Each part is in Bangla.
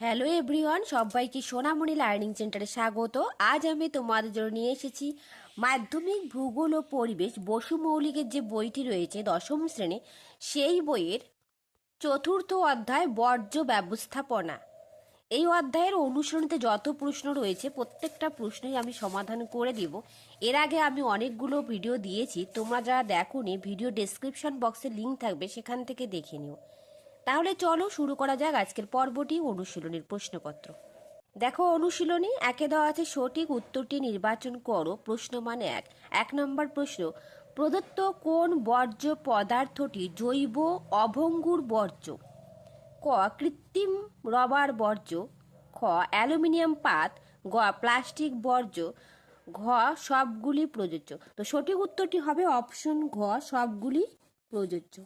হ্যালো এভরিওয়ান সবাইকে সোনামণি লার্নিং সেন্টারে স্বাগত। আজ আমি তোমাদের জন্য নিয়ে এসেছি মাধ্যমিক ভূগোল ও পরিবেশ বসু মৌলিকের যে বইটি রয়েছে দশম শ্রেণি, সেই বইয়ের চতুর্থ অধ্যায় বর্জ্য ব্যবস্থাপনা। এই অধ্যায়ের অনুসরণীতে যত প্রশ্ন রয়েছে, প্রত্যেকটা প্রশ্নই আমি সমাধান করে দিব। এর আগে আমি অনেকগুলো ভিডিও দিয়েছি, তোমরা যারা দেখোনি ভিডিও ডেসক্রিপশন বক্সে লিঙ্ক থাকবে, সেখান থেকে দেখে নিও। তাহলে চলো শুরু করা যাক আজকের পর্বটি অনুশীলনীর প্রশ্নপত্র। দেখো অনুশীলনী, একে দেওয়া আছে সঠিক উত্তরটি নির্বাচন করো। প্রশ্ন মানে এক। এক নম্বর প্রশ্ন, প্রদত্ত কোন বর্জ্য পদার্থটি জৈব অভঙ্গুর বর্জ্য? ক, কৃত্রিম রবার বর্জ্য। খ, অ্যালুমিনিয়াম পাত। গ, প্লাস্টিক বর্জ্য। ঘ, সবগুলি প্রযোজ্য। তো সঠিক উত্তরটি হবে অপশন ঘ, সবগুলি প্রযোজ্য।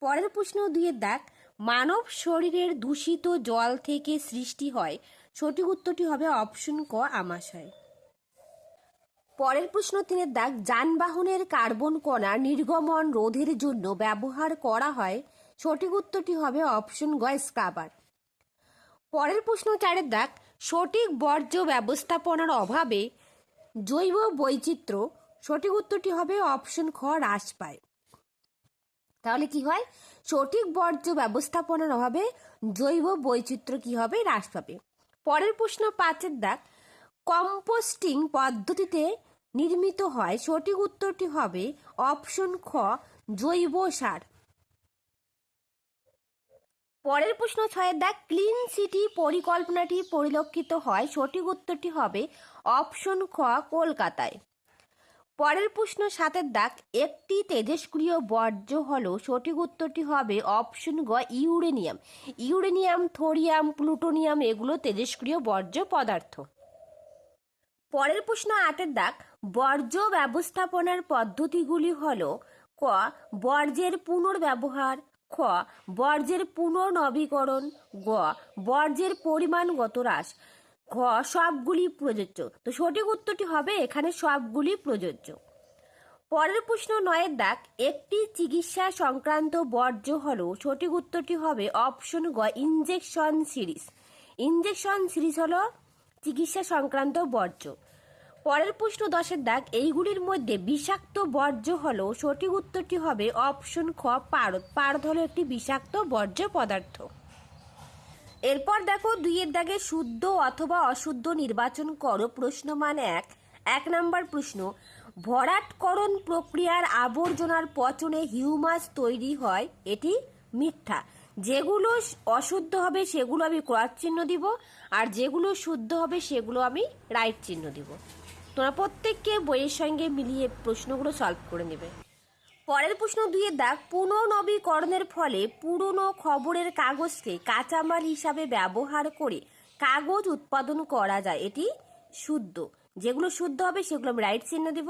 পরের প্রশ্ন দিয়ে দেখ মানব শরীরের দূষিত জল থেকে সৃষ্টি হয়। সঠিক উত্তরটি হবে অপশন ক, আমাশয়। পরের প্রশ্ন, তিনের দাগ, যানবাহনের কার্বন কণা নির্গমন রোধের জন্য ব্যবহার করা হয়। সঠিক উত্তরটি হবে অপশন গ, স্ক্রাবার। পরের প্রশ্ন, চারের দাগ, সঠিক বর্জ্য ব্যবস্থাপনার অভাবে জৈব বৈচিত্র্য। সঠিক উত্তরটি হবে অপশন খ, হ্রাস পায়। তাহলে কি হয়? সঠিক বর্জ্য ব্যবস্থাপনার অভাবে জৈব বৈচিত্র্য কি হবে? হ্রাস পাবে। পরের প্রশ্ন পাঁচের দাগ। কম্পোস্টিং পদ্ধতিতে নির্মিত হয়, সঠিক উত্তরটি হবে অপশন খ, জৈব সার। পরের প্রশ্ন ছয়ের দাগ। ক্লিন সিটি পরিকল্পনাটি পরিলক্ষিত হয়, সঠিক উত্তরটি হবে অপশন খ, কলকাতায়। পরের প্রশ্ন, সাতের দাগ। একটি তেজস্ক্রিয় বর্জ্য হলো, সঠিক উত্তরটি হবে অপশন গ, ইউরেনিয়াম। ইউরেনিয়াম, থোরিয়াম, প্লুটোনিয়াম, এগুলো তেজস্ক্রিয় বর্জ্য পদার্থ। পরের প্রশ্ন, আটের দাগ। বর্জ্য ব্যবস্থাপনার পদ্ধতিগুলি হল, ক, বর্জ্যের পুনর্ব্যবহার, খ, বর্জ্যের পুনর্নবীকরণ, গ, বর্জ্যের পরিমাণগত হ্রাস। ঘ সবগুলি প্রযোজ্য। তো সঠিক উত্তরটি হবে এখানে সবগুলি প্রযোজ্য। পরের প্রশ্ন নয়ের দাগ একটি চিকিৎসা সংক্রান্ত বর্জ্য হল, সঠিক উত্তরটি হবে অপশন গ ইনজেকশন সিরিজ ইনজেকশন সিরিজ হল চিকিৎসা সংক্রান্ত বর্জ্য। পরের প্রশ্ন দশের দাগ এইগুলির মধ্যে বিষাক্ত বর্জ্য হল, সঠিক উত্তরটি হবে অপশন খ, পারদ। পারদ হলো একটি বিষাক্ত বর্জ্য পদার্থ। এরপর দেখো দুইয়ের দাগে শুদ্ধ অথবা অশুদ্ধ নির্বাচন করো। প্রশ্ন মানে এক। এক নম্বর প্রশ্ন, ভরাটকরণ প্রক্রিয়ার আবর্জনার পচনে হিউমাস তৈরি হয়, এটি মিথ্যা। যেগুলো অশুদ্ধ হবে সেগুলো আমি ক্রস চিহ্ন দিব, আর যেগুলো শুদ্ধ হবে সেগুলো আমি রাইট চিহ্ন দিব। তোমরা প্রত্যেককে বইয়ের সঙ্গে মিলিয়ে প্রশ্নগুলো সলভ করে নেবে। পরের প্রশ্ন দুয়ে দাগ পুনর্নবীকরণের ফলে পুরনো খবরের কাগজকে কাঁচামাল হিসাবে ব্যবহার করে কাগজ উৎপাদন করা যায়। এটি শুদ্ধ। যেগুলো শুদ্ধ হবে, সেগুলো আমি রাইট চিহ্ন দেব।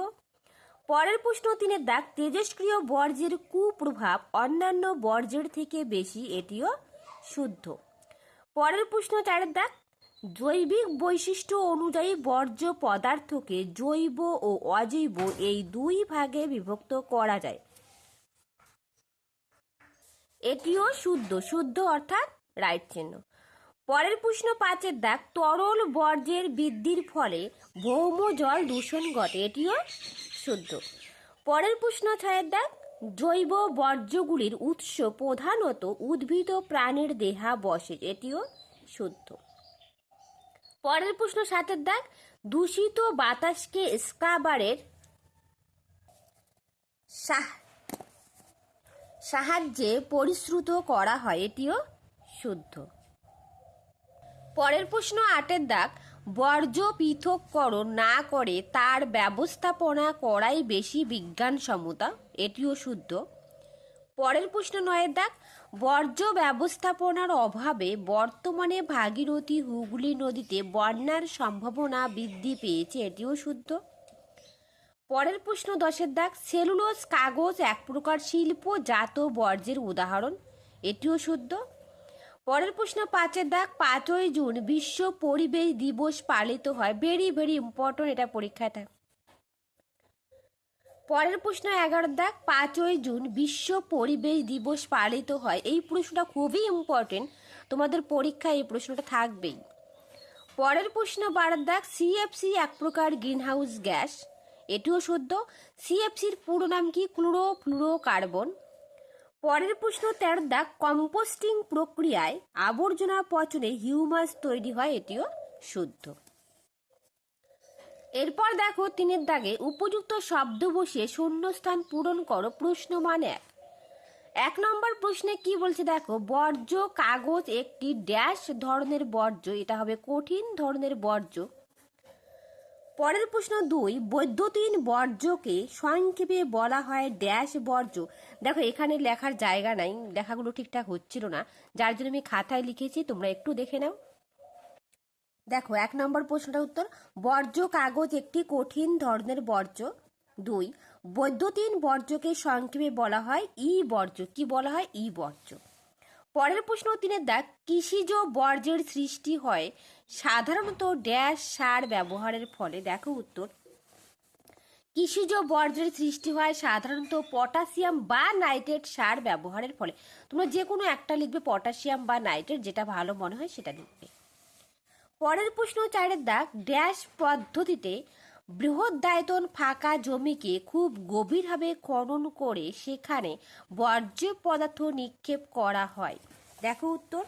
পরের প্রশ্ন তিনের দাগ তেজস্ক্রিয় বর্জ্যের কুপ্রভাব অন্যান্য বর্জ্যের থেকে বেশি, এটিও শুদ্ধ। পরের প্রশ্ন চারের দাগ জৈবিক বৈশিষ্ট্য অনুযায়ী বর্জ্য পদার্থকে জৈব ও অজৈব এই দুই ভাগে বিভক্ত করা যায়। এটিও শুদ্ধ শুদ্ধ অর্থাৎ রাইট চিহ্ন। পরের প্রশ্ন পাঁচের দাগ তরল বর্জ্যের বৃদ্ধির ফলে ভৌম জল দূষণ ঘটে, এটিও শুদ্ধ। পরের প্রশ্ন ছয়ের দাগ জৈব বর্জ্যগুলির উৎস প্রধানত উদ্ভিদ ও প্রাণীর দেহাবশেষ, এটিও শুদ্ধ। পরের প্রশ্ন সাতের দাগ দূষিত বাতাসকে স্কাবারের সাহায্যে পরিশ্রুত করা হয়, এটিও শুদ্ধ। পরের প্রশ্ন আটের দাগ, বর্জ্য পৃথককরণ না করে তার ব্যবস্থাপনা করাই বেশি বিজ্ঞানসম্মতা, এটিও শুদ্ধ। পরের প্রশ্ন নয়ের দাগ, বর্জ্য ব্যবস্থাপনার অভাবে বর্তমানে ভাগীরথী হুগলি নদীতে বন্যার সম্ভাবনা বৃদ্ধি পেয়েছে, এটিও শুদ্ধ। পরের প্রশ্ন দশের দাগ, সেলুলোজ, কাগজ, এক প্রকার শিল্পজাত বর্জ্যের উদাহরণ। এটিও শুদ্ধ। পরের প্রশ্ন পাঁচের দাগ, পাঁচই জুন, বিশ্ব পরিবেশ দিবস পালিত হয়। ভেরি ভেরি ইম্পর্টেন্ট এটা পরীক্ষায় থাকে। পরের প্রশ্ন এগারো দাগ, পাঁচই জুন, বিশ্ব পরিবেশ দিবস পালিত হয়। এই প্রশ্নটা খুবই ইম্পর্টেন্ট তোমাদের পরীক্ষায় এই প্রশ্নটা থাকবেই। পরের প্রশ্ন বারার দাগ সিএফসি এক প্রকার গ্রিনহাউস গ্যাস এটিও সদ্য সিএফসির পুরো নাম কি? ক্লোরো ফ্লুরো কার্বন পরের প্রশ্ন তেরো দাগ কম্পোস্টিং প্রক্রিয়ায় আবর্জনা পচনে হিউমাস তৈরি হয়, এটিও শুদ্ধ। এরপর দেখো, তিনের দাগে, উপযুক্ত শব্দ বসিয়ে শূন্যস্থান পূরণ করো, প্রশ্ন মান এক। এক নম্বর প্রশ্নে কি বলছে দেখো, বর্জ্য কাগজ একটি ড্যাশ ধরনের বর্জ্য, এটা হবে কঠিন ধরনের বর্জ্য। পরের প্রশ্ন দুই, বৈদ্যুতিন বর্জ্যকে সংক্ষেপে বলা হয় ড্যাশ বর্জ্য। দেখো, এখানে লেখার জায়গা নাই, লেখাগুলো ঠিকঠাক হচ্ছিল না। যার জন্য আমি খাতায় লিখেছি, তোমরা একটু দেখে নাও। দেখো, এক নম্বর প্রশ্নটা উত্তর, বর্জ্য কাগজ একটি কঠিন ধরনের বর্জ্য। দুই, বৈদ্যুতিন বর্জ্যকে সংক্ষেপে বলা হয় ই বর্জ্য। কি বলা হয়? ই বর্জ্য। পরের প্রশ্ন তিনের দাগ কৃষিজ বর্জ্যের সৃষ্টি হয়, সাধারণত ড্যাশ সার ব্যবহারের ফলে। দেখো উত্তর। কৃষিজ বর্জ্যের সৃষ্টি হয়, সাধারণত পটাশিয়াম বা নাইট্রেট সার ব্যবহারের ফলে। তোমরা যে কোনো একটা লিখবে, পটাশিয়াম বা নাইট্রেট, যেটা ভালো মনে হয় সেটা লিখবে। পরের প্রশ্ন চারের দাগ ড্যাশ পদ্ধতিতে বৃহদায়তন ফাঁকা জমিকে খুব গভীরভাবে খনন করে সেখানে বর্জ্য পদার্থ নিক্ষেপ করা হয়। দেখো উত্তর।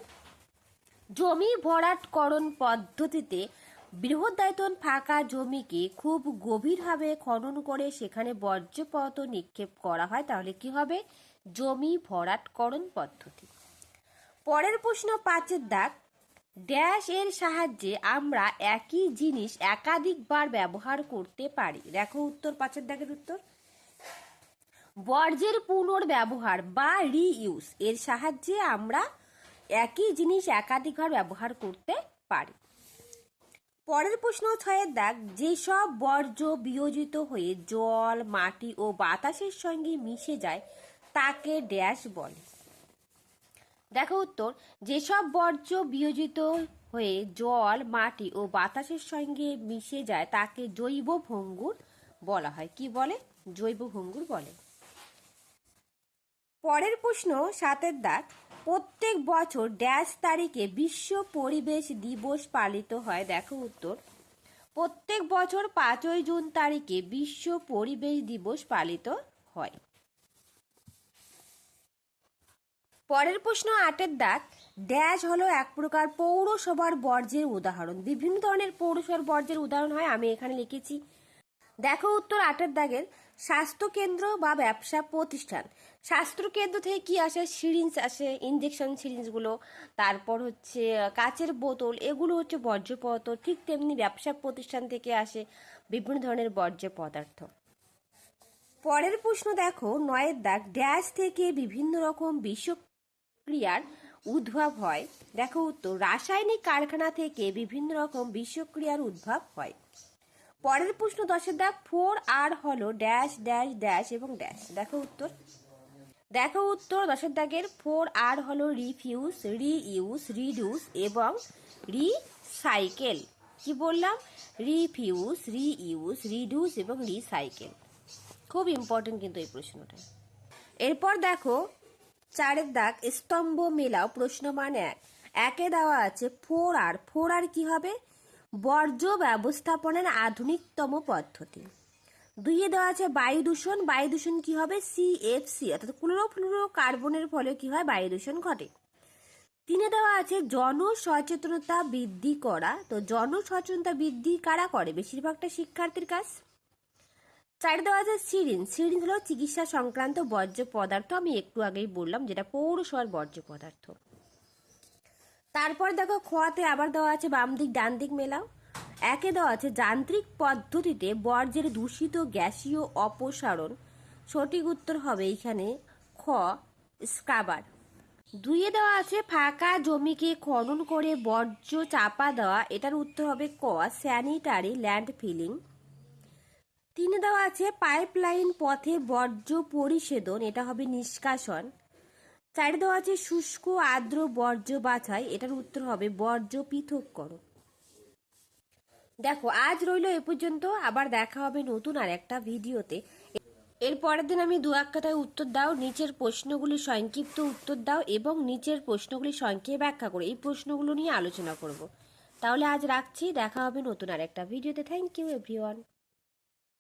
জমি ভরাটকরণ পদ্ধতিতে বৃহদায়তন ফাঁকা জমিকে খুব গভীরভাবে খনন করে সেখানে বর্জ্য পদার্থ নিক্ষেপ করা হয়। তাহলে কি হবে? জমি ভরাটকরণ পদ্ধতি। পরের প্রশ্ন, পাঁচের দাগ। ড্যাশ এর সাহায্যে আমরা একই জিনিস একাধিকবার ব্যবহার করতে পারি। দেখো উত্তর, পাঁচের দাগের উত্তর। বর্জ্যের পুনর্ব্যবহার বা রিইউজ, এর সাহায্যে আমরা একই জিনিস একাধিকবার ব্যবহার করতে পারি। পরের প্রশ্ন ছয়ের দাগ যেসব বর্জ্য বিয়োজিত হয়ে জল, মাটি ও বাতাসের সঙ্গে মিশে যায়, তাকে ড্যাশ বলে। দেখো উত্তর, যেসব বর্জ্য বিয়োজিত হয়ে জল, মাটি ও বাতাসের সঙ্গে মিশে যায়, তাকে জৈব ভঙ্গুর বলা হয়। কি বলে? জৈব ভঙ্গুর বলে। পরের প্রশ্ন সাতের দাগ, প্রত্যেক বছর ড্যাশ তারিখে বিশ্ব পরিবেশ দিবস পালিত হয়। দেখো উত্তর, প্রত্যেক বছর পাঁচই জুন তারিখে বিশ্ব পরিবেশ দিবস পালিত হয়। পরের প্রশ্ন আটের দাগ ড্যাশ হলো এক প্রকার পৌরসভার বর্জ্যের উদাহরণ। বিভিন্ন ধরনের পৌরসভার বর্জ্যের উদাহরণ হয়, আমি এখানে লিখেছি। দেখো উত্তর আটের দাগের। স্বাস্থ্যকেন্দ্র বা ব্যবসা প্রতিষ্ঠান। স্বাস্থ্যকেন্দ্র থেকে কি আসে? সিরিঞ্জ আসে ইঞ্জেকশন সিরিঞ্জগুলো। তারপর হচ্ছে, কাচের বোতল, এগুলো হচ্ছে বর্জ্য পদার্থ। ঠিক তেমনি ব্যবসা প্রতিষ্ঠান থেকে আসে বিভিন্ন ধরনের বর্জ্য পদার্থ। পরের প্রশ্ন দেখো, নয়ের দাগ। ড্যাশ থেকে বিভিন্ন রকম বিষক্রিয়ার উদ্ভব হয়। দেখো উত্তর, রাসায়নিক কারখানা থেকে বিভিন্ন রকম বিষক্রিয়ার উদ্ভব হয়। পরের প্রশ্ন দশের দাগ ফোর আর হলো ড্যাশ ড্যাশ ড্যাশ এবং ড্যাশ। দেখো উত্তর। দেখো উত্তর দশের দাগের ফোর আর হলো রিফিউজ, রিইউজ রিডিউস এবং রিসাইকেল। কি বললাম? রিফিউজ, রিইউজ রিডিউস এবং রিসাইকেল। খুব ইম্পর্টেন্ট কিন্তু এই প্রশ্নটা। এরপর দেখো চারের দাগ স্তম্ভ মেলাও প্রশ্ন মান এক। একে দেওয়া আছে ফোর আর। ফোর আর কি হবে? বর্জ্য ব্যবস্থাপনার আধুনিকতম পদ্ধতি। দুইয়ে দেওয়া আছে বায়ু দূষণ বায়ু দূষণ কি হবে সিএফসি অর্থাৎ ক্লোরোফ্লুরো কার্বনের ফলে কি হয়? বায়ু দূষণ ঘটে। তিনে দেওয়া আছে জনসচেতনতা বৃদ্ধি করা। তো জনসচেতনতা বৃদ্ধি কারা করে? বেশিরভাগটা শিক্ষার্থীর কাজ। চার দেওয়া আছে সিরিঞ্জ। সিরিঞ্জ হলো চিকিৎসা সংক্রান্ত বর্জ্য পদার্থ। আমি একটু আগেই বললাম যেটা পৌরসভার বর্জ্য পদার্থ। তারপর দেখো খোয়াতে আবার দেওয়া আছে বাম দিক, ডান দিক মেলাও। একে দেওয়া আছে যান্ত্রিক পদ্ধতিতে বর্জ্যের দূষিত গ্যাসীয় অপসারণ। সঠিক উত্তর হবে এখানে খ, স্ক্রাবার। দুইয়ে দেওয়া আছে ফাঁকা জমিকে খনন করে বর্জ্য চাপা দেওয়া। এটার উত্তর হবে ক, স্যানিটারি ল্যান্ড ফিলিং। তিনে দেওয়া আছে পাইপলাইন পথে বর্জ্য পরিশোধন, এটা হবে নিষ্কাশন। চারে দেওয়া আছে শুষ্ক আর্দ্র বর্জ্য বাছাই, এটার উত্তর হবে বর্জ্য পৃথককরণ। দেখো, আজ রইল এ পর্যন্ত, আবার দেখা হবে নতুন আর একটা ভিডিওতে। এর পরের দিন আমি দু কথায় উত্তর দাও, নিচের প্রশ্নগুলি সংক্ষিপ্ত উত্তর দাও এবং নিচের প্রশ্নগুলি সংক্ষেপে ব্যাখ্যা করো। এই প্রশ্নগুলো নিয়ে আলোচনা করব। তাহলে আজ রাখছি, দেখা হবে নতুন আর একটা ভিডিওতে। Thank you everyone